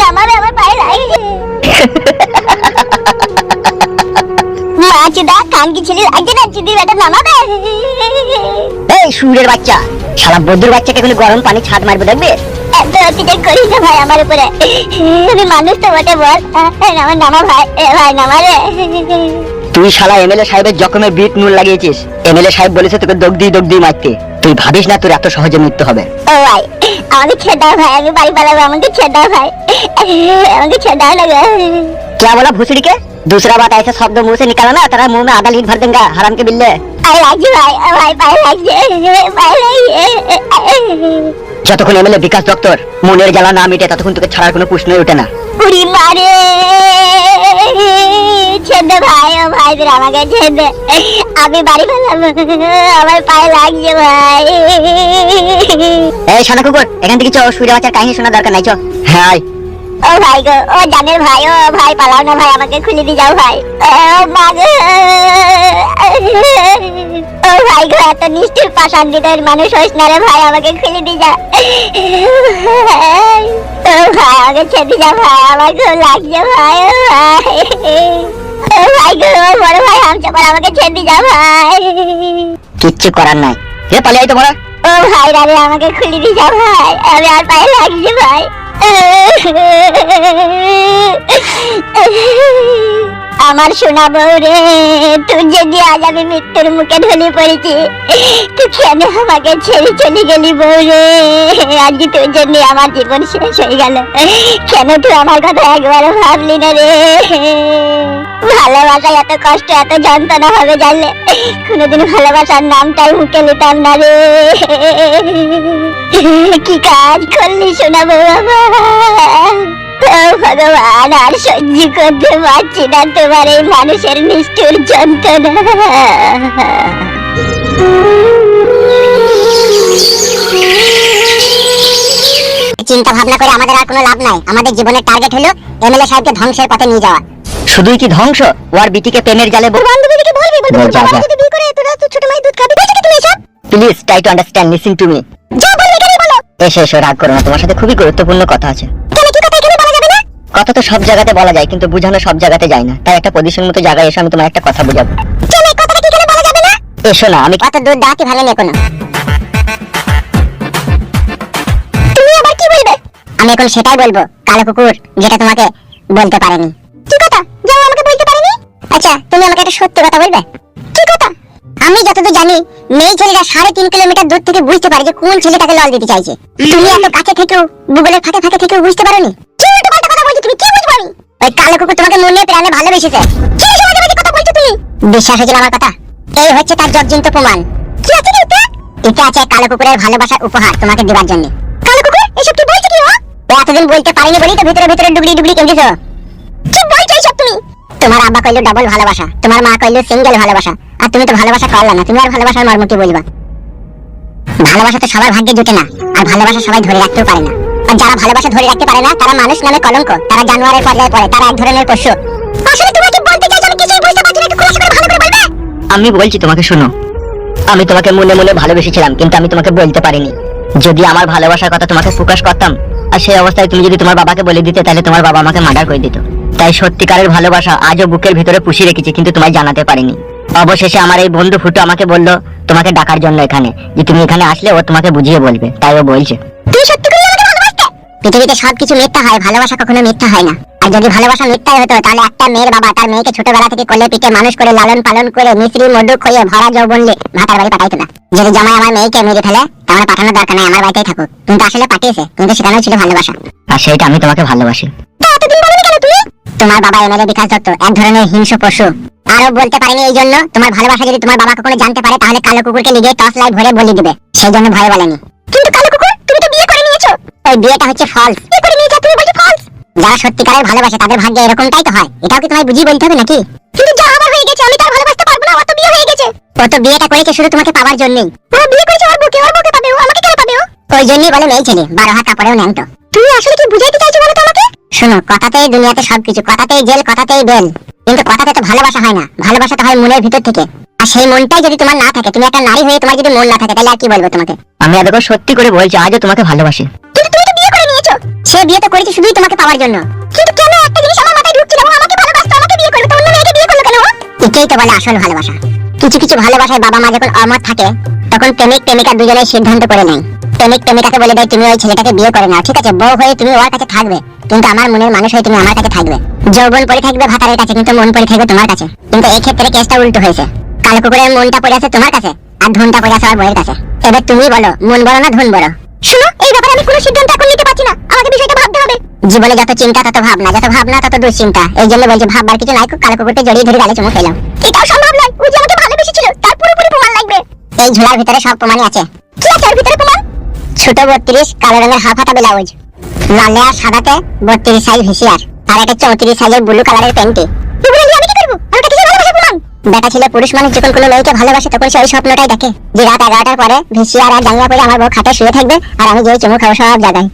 নামাবে আমার পায়ে লাগছে মাছুদা কানকি ছেলে লাগছে না যদি বেটা নামাবে। এই সুরের বাচ্চা শালা বদ্দুর বাচ্চাকে কোনো গরম পানি ছাদ মারবো দেখবে? এত অত্যাচার করিস না ভাই আমার উপরে। আমি মানুষ তো বটে বল আমার নামা ভাই এ ভাই নামা রে। তুই শালা এমএলএ সাহেবের জখমে বিট নুন লাগিয়েছিস। এমএলএ সাহেব বলেছে তোকে দগ দিয়ে দগ দিয়ে মারতে। তুই ভাবিস না তোর এত সহজে মৃত্যু হবে। ও ভাই আমাকে ছেড়ে দাও ভাই আমি বাড়ি পালাবো আমাকে ছেড়ে দাও ভাই আমাকে ছেড়ে দাও না গো। क्या बोला भूसड़ी के दूसरा बात ऐसा शब्द मुंह से निकाला ना तेरा मुंह में आधा लीट भर देंगे हराम के बिल्ले পায়ে লাগছে ভাই ও ভাই পায়ে লাগছে পায়ে লাগছে যতক্ষণ এমএলএ বিকাশ দত্তর মনের জ্বালা না মিটে ততক্ষণ তোকে ছাড়ার কোনো প্রশ্নই ওঠে না উড়ি মারে ছেদে ভাই ও ভাই তোর আমাকে ছেদে আমি বাড়ি পালাবো আমার পায়ে লাগছে ভাই। এই সোনা কুকুর এখান থেকে চো সূর্য বাচ্চার কাহিনী শোনা দরকার নাই চো হ্যাঁ আয়। ও ভাই গো ও জানের ভাই ও ভাই পালাও না ভাই আমাকে খুলে দিয়ে যাও ভাই। ও মা গো। ও ভাই গো এত নিষ্ঠুর পাষাণ হৃদয়ের মানুষ হইস না রে ভাই আমাকে খুলে দিয়ে যা। ও ভাই আমাকে ছেড়ে যা ভাই আমার খুব লাগছে ভাই ও ভাই। ও ভাই গো ও বড় ভাই হামচাপার আমাকে ছেড়ে যা ভাই। কিচ্ছু করার নাই। পালিয়ে আই তোমরা ও ভাই রারে আমাকে খুলে দিয়ে যা ভাই আমি আর পায়ে লাগছে ভাই। Ha ha ha ha! আমার সোনা বউ রে, তুই যদি আজ আমি মৃত্যুর মুখে ঢলে পড়েছি, তুই কেন আমাকে ছেড়ে চলে গেলি বউ রে? আজকে তোর জন্য আমার জীবন শেষ হয়ে গেল। কেন তুই আমার কথা একবার ভাবলি না রে? ভালোবাসা এত কষ্ট, এত যন্ত্রণা হবে জানলে কোনোদিন ভালোবাসার নামটাই মুখে নিতাম না রে। কি কাজ করলি শোনাবো আমার ভগবান আর সহ্য করতে পারছি না তোমার এই মানুষের নিষ্ঠুর যন্ত্রণা চিন্তা ভাবনা করে আমাদের আর কোনো লাভ নাই। আমাদের জীবনের টার্গেট হলো এমএলএ সাহেবকে ধ্বংসের পথে নিয়ে যাওয়া। শুধুই কি ধ্বংস? ওর বিটিকে প্রেমের জালে বান্ধবীদেরকে বলবি বলবি বল, যা, বাবা যা। যদি বিয়ে করে তোরা তো ছোট মাই দুধ খাবি বলছো কি তুমি এসব? Please try to understand listen to me যা বলবি এখানে বলো। এসো এসো রাগ করো না তোমার সাথে খুবই গুরুত্বপূর্ণ কথা আছে। কথা না তো সব জায়গাতে বলা যায় কিন্তু বোঝানো সব জায়গাতে যায় না। তাই একটা পজিশন মতো জায়গায় এসে আমি তোমার একটা কথা বোঝাবো। না? এসো না আমি অত দূর দাঁতই ভালো নেই কোনো তুমি আবার কি বলবে? আমি এখন সেটাই বলব কালো কুকুর যেটা তোমাকে বলতে পারেনি। কি কথা? যাও আমাকে বলতে পারিনি? আচ্ছা তুমি আমাকে একটা সত্যি কথা বলবে? কি কথা? আমি যতদূর জানি মেয়ে ছেলেটা সাড়ে তিন কিলোমিটার দূর থেকে বুঝতে পারে যে কোন ছেলে তাকে লল দিতে চাইছে। তুমি এত কাছে থেকেও গুগলের ফাঁকে ফাঁকে থেকেও বুঝতে পারোনি? তুমি আমি ওই কালো কুকুর তোমাকে প্রাণে ভালোবেসেছে। কথা বলছো তুমি? বিশ্বাস হয়েছিল আমার কথা? এই হচ্ছে তার জগজিন্ত প্রমাণ। কি আছে কি এতে? এটা আছে কালো কুকুরের ভালোবাসার উপহার তোমাকে দেবার জন্য। কালো কুকুর, এসব কি বলছো কি ও এতদিন বলতে পারিনি বলেই তো ভিতরে ভিতরে ডুবলি ডুবলি কেঁদেছো। কি বলছো এসব তুমি। তোমার আব্বা কইলো ডাবল ভালোবাসা, তোমার মা কইলো সিঙ্গেল ভালোবাসা, আর তুমি তো ভালোবাসা করলা না, তুমি আর ভালোবাসার মর্ম কি বলবা? ভালোবাসা তো সবার ভাগ্যে জুটে না, আর ভালোবাসা সবাই ধরে রাখতেও পারে না। আর যারা ভালোবাসা ধরে রাখতে পারে না, তারা মানুষ নামে কলঙ্ক। তারা জানোয়ারের পর্যায়ে পড়ে, তারা এক ধরনের পশু। আসলে তোমাকে বলতে চাইছো? আমি কিছুই বুঝতে পারছি না, একটু খোলাসা করে ভালো করে বলবে? আমি বলছি তোমাকে, শোনো। আমি তোমাকে মনে মনে ভালোবেসেছিলাম, কিন্তু আমি তোমাকে বলতে পারিনি। যদি আমার ভালোবাসার কথা তোমাকে প্রকাশ করতাম, আর সেই অবস্থায় তুমি যদি তোমার বাবাকে বলে দিতে, তাহলে তোমার বাবা আমাকে মার্ডার করে দিত। তাই সত্যিকারের ভালোবাসা আজও বুকের ভিতরে পুষিয়ে রেখেছি, কিন্তু তোমায় জানাতে পারিনি। অবশেষে আমার এই বন্ধু ফুটো আমাকে বলল, তোমাকে ডাকার জন্য এখানে, যে তুমি এখানে আসলে ও তোমাকে বুঝিয়ে বলবে, তাই ও বলছে। পৃথিবীতে সবকিছু মিথ্যা হয় ভালোবাসা কখনো মিথ্যা হয় না। আর যদি ভালোবাসা মিথ্যাই হতো তাহলে একটা মেয়ের বাবা তার মেয়েকে ছোটবেলা থেকে কোলে পিঠে মানুষ করে লালন পালন করে মিশ্রি মধু খইয়ে ভরা যৌবনলে ভাতার বাড়ি পাঠাইতো না। যদি জামাই আমার মেয়েকে মেরে ফেলে তাহলে পাঠানোর দরকার নাই আমার বাড়িতেই থাকুক। কিন্তু আসলে পাঠিয়েছে কিন্তু সেখানেও ছিল ভালোবাসা। আর সেইটা আমি তোমাকে ভালোবাসি। তোমার বাবা এমএলএ বিকাশ দত্ত এক ধরনের হিংস্র পশু। আরও বলতে পারিনি এই জন্য তোমার ভালোবাসা যদি তোমার বাবা কখনো জানতে পারে তাহলে কালো কুকুরকে লিগে টর্চ লাইট ভরে বলি দিবে। সেই জন্য ভয় বলেনি। কিন্তু কালো কুকুর তুমি তো বিয়ে নিয়েছো বিয়েটা হচ্ছে ফলস করে তুমি বলছো ফলস যারা সত্যিকারের ভালোবাসে তাদের ভাগ্যে এরকমটাই তো হয়। এটাও কি তোমায় বুঝিয়ে বলতে হবে নাকি? কিন্তু যা আমার হয়ে গেছে আমি তার ভালোবাসতে পারব না আমার তো বিয়ে হয়ে গেছে। ও তো বিয়েটা করেছে শুধু তোমাকে পাওয়ার জন্যই। ও বিয়ে করেছে ওর বুকে ওর বুকে পাবে ও আমাকে কেন পাবে ও? ওই জন্যই বলে মেয়ে ছেলে বারো হাত কাপড়েও ন্যাংটো। তুমি আসলে কি বুঝাইতে চাইছো বলো তো শোনো কথাতেই দুনিয়াতে সবকিছু কথাতেই জেল কথাতেই বেল। কিন্তু কথাতে তো ভালোবাসা হয় না ভালোবাসা তো হয় মনের ভিতর থেকে। আর সেই মনটাই যদি তোমার না থাকে তুমি একটা নারী হয়ে তোমার যদি মন না থাকে তাহলে আর কি বলব তোমাকে? আমি এতক্ষণ সত্যি করে বলছি আজও তোমাকে ভালোবাসি। কিন্তু তুমি তো বিয়ে করে দিয়েছ সে বিয়ে তো করেছে শুধুই তোমাকে পাওয়ার জন্য। কিন্তু কেন একটা জিনিস আমার মাথায় ঢুকছিল আমাকে ভালোবাসতো আমাকে বিয়ে করবে তো অন্য মেয়েকে বিয়ে করল কেন এটাই তো বলে আসল ভালোবাসা। কিছু কিছু ভালোবাসায় বাবা মা যখন অমত থাকে তখন প্রেমিক প্রেমিকা দুজনেই সিদ্ধান্ত করে নেয়। প্রেমিক প্রেমিকাকে বলে দেয় তুমি ওই ছেলেটাকে বিয়ে করে নাও ঠিক আছে? বউ হয়ে তুমি ওর কাছে থাকবে। কিন্তু আমার মনের মানুষ হয়ে তুমি আমার কাছে থাকবে। যৌবন পড়ে থাকবে ভাতারের কাছে কিন্তু মন পড়ে থাকবে তোমার কাছে। কিন্তু এই ক্ষেত্রে কেসটা উল্টো হয়েছে। কালো কুকুরের মনটা পড়ে আছে তোমার কাছে আর ধনটা পড়ে আছে আমার বউয়ের কাছে। এবার তুমি বলো মন বড় না ধন বড়? শুনো এই ব্যাপারে আমি কোনো সিদ্ধান্ত এখন নিতে পারছি না। আমাকে বিষয়টা ভাবতে হবে। জীবনে যত চিন্তা তত ভাবনা। যত ভাবনা তত দুশ্চিন্তা। এই জন্য বলছি ভাববার কিছু নাই কালো কুকুরকে জড়িয়ে ধরে গালে চুমু খেলাম এটাও সম্ভব নয়। ও যে আমাকে ভালোবেসেছিল তার পুরোপুরি প্রমাণ লাগবে। এই ঝোলার ভিতরে সব প্রমাণই আছে। কি আছে? ভিতরে প্রমাণ? ছোট বত্রিশ কালো রঙের হাফ হাতা ব্লাউজ লালে আর সাদাতে বত্রিশ সাইজ হুঁশিয়ার। আর একটা চৌত্রিশ সাইজের ব্লু কালারের প্যান্টি বেটা ছিল, পুরুষ মানুষ যখন কোনো মেয়েকে ভালোবাসে, তখন সে ওই স্বপ্নটাই দেখে। যে রাত এগারোটার পরে ভিসিয়ার আর জাঙ্গিয়া পরে আমার বউ খাটে শুয়ে থাকবে, আর আমি যে চুমু খাব সব জায়গায়